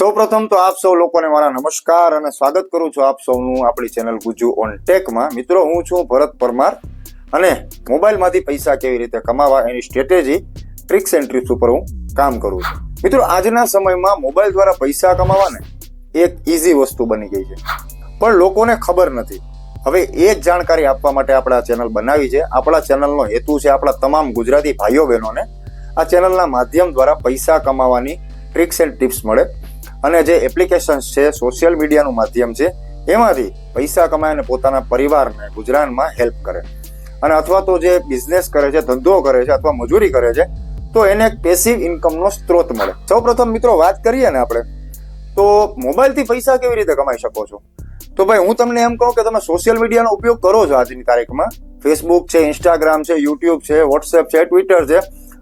સૌપ્રથમ તો આપ સૌ લોકોને મારા નમસ્કાર અને સ્વાગત કરું છું આપ સૌનું આપણી ચેનલ ગુજુ ઓન ટેકમાં. મિત્રો, હું છું ભરત પરમાર અને મોબાઈલમાંથી પૈસા કેવી રીતે કમાવા એની સ્ટ્રેટેજી, ટ્રિક્સ એન્ડ ટ્રિપ્સ ઉપર હું કામ કરું છું. મિત્રો, આજના સમયમાં મોબાઈલ દ્વારા પૈસા કમાવાને એક ઇઝી વસ્તુ બની ગઈ છે. પણ લોકોને ખબર નથી. હવે એ જ જાણકારી આપવા માટે આપણે આ ચેનલ બનાવી છે. આપણા ચેનલનો હેતુ છે આપણા તમામ ગુજરાતી ભાઈઓ બહેનોને આ ચેનલના માધ્યમ દ્વારા પૈસા કમાવાની ટ્રિક્સ એન્ડ ટિપ્સ મળે. અને જે એપ્લિકેશન્સ છે સોશિયલ મીડિયાનું માધ્યમ છે, એમાંથી પૈસા કમાય અને પોતાના પરિવારને ગુજરાનમાં હેલ્પ કરે. અને અથવા તો જે બિઝનેસ કરે છે, ધંધો કરે છે અથવા મજૂરી કરે છે, તો એને એક પેસિવ ઇન્કમનો સ્ત્રોત મળે. સૌપ્રથમ મિત્રો વાત કરીએ ને આપણે, તો મોબાઈલથી પૈસા કેવી રીતે કમાઈ શકો છો? તો ભાઈ, હું તમને એમ કહું કે તમે સોશિયલ મીડિયાનો ઉપયોગ કરો છો આજની તારીખમાં. ફેસબુક છે ઇન્સ્ટાગ્રામ છે યુટ્યુબ છે વોટ્સએપ છે ટ્વિટર છે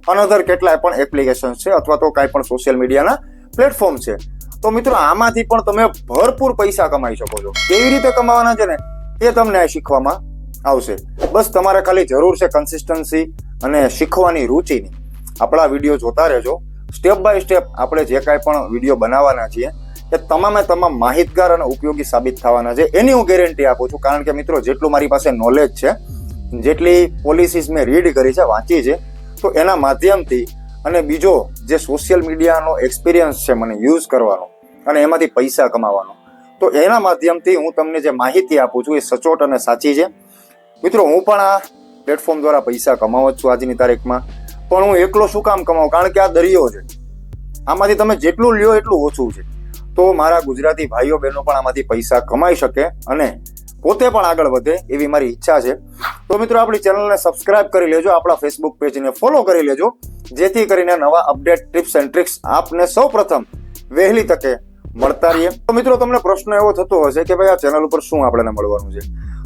અનધર કેટલાય પણ એપ્લિકેશન છે, અથવા તો કાંઈ પણ સોશિયલ મીડિયાના પ્લેટફોર્મ છે. તો મિત્રો, આમાંથી પણ તમે ભરપૂર પૈસા કમાઈ શકો છો. કેવી રીતે કમાવાના છે ને? એ તમને શીખવામાં આવશે. બસ તમારે ખાલી જરૂર છે કન્સિસ્ટન્સી અને શીખવાની રુચિની. આપણા વીડિયો જોતા રહેજો. સ્ટેપ બાય સ્ટેપ આપણે જે કાંઈ પણ વીડિયો બનાવવાના છીએ, એ તમામે તમામ માહિતગાર અને ઉપયોગી સાબિત થવાના છે. એની હું ગેરંટી આપું છું. કારણ કે મિત્રો, જેટલું મારી પાસે નોલેજ છે, જેટલી પોલિસીસ મેં રીડ કરી છે, વાંચી છે, તો એના માધ્યમથી અને બીજો જે સોશિયલ મીડિયાનો એક્સપિરિયન્સ છે મને યુઝ કરવાનો અને એમાંથી પૈસા કમાવાનો. તો એના માધ્યમથી હું તમને જે માહિતી આપું છું એ સચોટ અને સાચી છે. મિત્રો, હું પણ આ પ્લેટફોર્મ દ્વારા પૈસા કમાવો છું આજની તારીખમાં. પણ હું એકલો શું કામ કમાવું કારણ કે આ દરિયો છે. આમાંથી તમે જેટલું લ્યો એટલું ઓછું છે. તો મારા ગુજરાતી ભાઈઓ બહેનો પણ આમાંથી પૈસા કમાઈ શકે અને પોતે પણ આગળ વધે એવી મારી ઈચ્છા છે. તો મિત્રો, આપણી ચેનલને સબસ્ક્રાઇબ કરી લેજો, આપણા ફેસબુક પેજને ફોલો કરી લેજો. જેથી કરીને નવા અપડેટ ટિપ્સ એન્ડ ટ્રિક્સ આપને સૌ પ્રથમ વહેલી તકે મળતા રહીએ. તો મિત્રો, તમને પ્રશ્ન એવો થતો હશે કે ભાઈ આ ચેનલ ઉપર શું આપણને મળવાનું છે?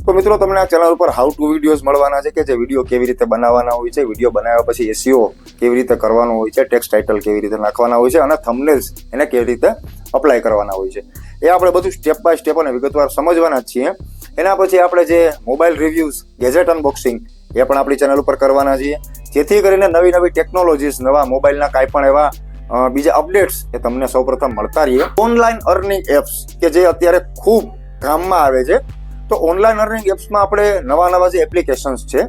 તો મિત્રો, તમને આ ચેનલ ઉપર હાઉ ટુ વિડીયોઝ મળવાના છે કે જે વીડિયો કેવી રીતે બનાવવાના હોય છે? વીડિયો બનાવ્યા પછી એસીઓ કેવી રીતે કરવાનો હોય છે? ટેક્સ ટાઇટલ કેવી રીતે નાખવાના હોય છે? અને થમનેલ્સ એને કેવી રીતે અપ્લાય કરવાના હોય છે? એ આપણે બધું સ્ટેપ બાય સ્ટેપ અને વિગતવાર સમજવાના જ છીએ. એના પછી આપણે જે મોબાઈલ રિવ્યુઝ ગેજેટ અનબોક્સિંગ એ પણ આપણી ચેનલ ઉપર કરવાના છીએ. જેથી કરીને નવી નવી ટેકનોલોજીસ નવા મોબાઈલના કાંઈ પણ એવા બીજા અપડેટ્સ એ તમને સૌપ્રથમ મળતા રહીએ. ઓનલાઈન અર્નિંગ એપ્સ કે જે અત્યારે ખૂબ કામમાં આવે છે, તો ઓનલાઈન અર્નિંગ એપ્સમાં આપણે નવા નવા જે એપ્લિકેશન્સ છે,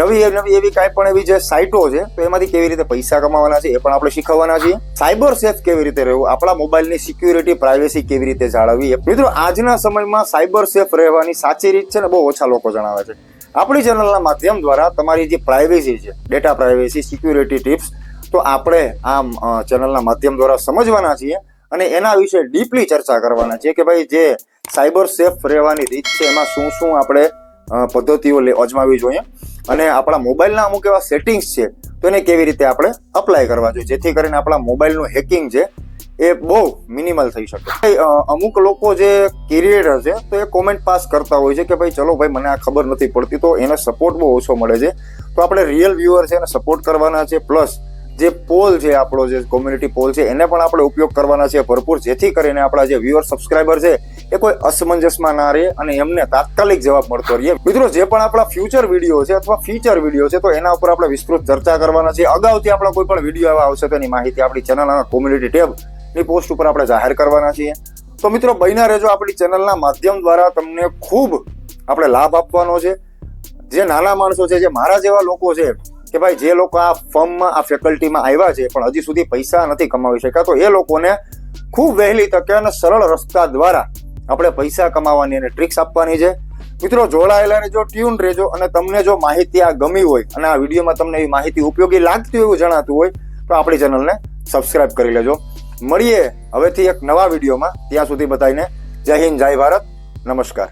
નવી નવી એવી કાંઈ પણ એવી જે સાઇટો છે, તો એમાંથી કેવી રીતે પૈસા કમાવાના છે એ પણ આપણે શીખવવાના છીએ. સાયબર સેફ કેવી રીતે રહેવું, આપણા મોબાઈલની સિક્યુરિટી પ્રાઇવેસી કેવી રીતે જાળવવી મિત્રો, આજના સમયમાં સાયબર સેફ રહેવાની સાચી રીત છે ને બહુ ઓછા લોકો જણાવે છે. આપણી ચેનલના માધ્યમ દ્વારા તમારી જે પ્રાઇવેસી છે ડેટા પ્રાઇવેસી સિક્યુરિટી ટિપ્સ તો આપણે આ ચેનલના માધ્યમ દ્વારા સમજવાના છીએ અને એના વિશે ડીપલી ચર્ચા કરવાના છીએ કે ભાઈ જે સાયબર સેફ રહેવાની રીત છે, એમાં શું શું આપણે પદ્ધતિઓ અજમાવી જોઈએ અને આપણા મોબાઈલના અમુક એવા સેટિંગ્સ છે, તો એને કેવી રીતે આપણે અપ્લાય કરવા જોઈએ? જેથી કરીને આપણા મોબાઈલનું હેકિંગ છે એ બહુ મિનિમલ થઈ શકે. અમુક લોકો જે ક્રિએટર છે તો એ કોમેન્ટ પાસ કરતા હોય છે કે ભાઈ, ચલો ભાઈ, મને આ ખબર નથી પડતી, તો એને સપોર્ટ બહુ ઓછો મળે છે. તો આપણે રિયલ વ્યુઅર છે એને સપોર્ટ કરવાના છે પ્લસ જે પોલ છે, આપણો જે કોમ્યુનિટી પોલ છે, એને પણ આપણે ઉપયોગ કરવાના છે ભરપૂર, જેથી કરીને આપણા જે વ્યુઅર સબસ્ક્રાઈબર છે, એ કોઈ અસમંજસમાં ના રહે અને એમને તાત્કાલિક જવાબ મળતો રહે. મિત્રો, જે પણ આપણા ફ્યુચર વીડિયો છે અથવા ફીચર વીડિયો છે, તો એના ઉપર આપણે વિસ્તૃત ચર્ચા કરવાના છે. અગાઉથી આપણા કોઈ પણ વીડિયો એવા આવશે, તેની માહિતી આપણી ચેનલ અને કોમ્યુનિટી ટેબ ની પોસ્ટ ઉપર આપણે જાહેર કરવાના છીએ. તો મિત્રો, બન્યા રહેજો આપણી ચેનલના માધ્યમ દ્વારા તમને ખૂબ આપણે લાભ આપવાનો છે. જે નાના માણસો છે, જે મારા જેવા લોકો છે, કે ભાઈ જે લોકો આ ફર્મમાં, આ ફેકલ્ટીમાં આવ્યા છે, પણ હજી સુધી પૈસા નથી કમાવી શક્યા, તો એ લોકોને ખૂબ વહેલી તકે અને સરળ રસ્તા દ્વારા આપણે પૈસા કમાવાની અને ટ્રિક્સ આપવાની છે. મિત્રો, જોડાયેલા રહેજો, ટ્યુન રહેજો, અને તમને જો માહિતી આ ગમી હોય, અને આ વિડીયોમાં તમને એવી માહિતી ઉપયોગી લાગતી હોય એવું જણાતું હોય, તો આપણી ચેનલને સબસ્ક્રાઇબ કરી લેજો. મળીએ હવેથી એક નવા વિડીયોમાં. ત્યાં સુધી બધાને જય હિન્દ જય ભારત. નમસ્કાર.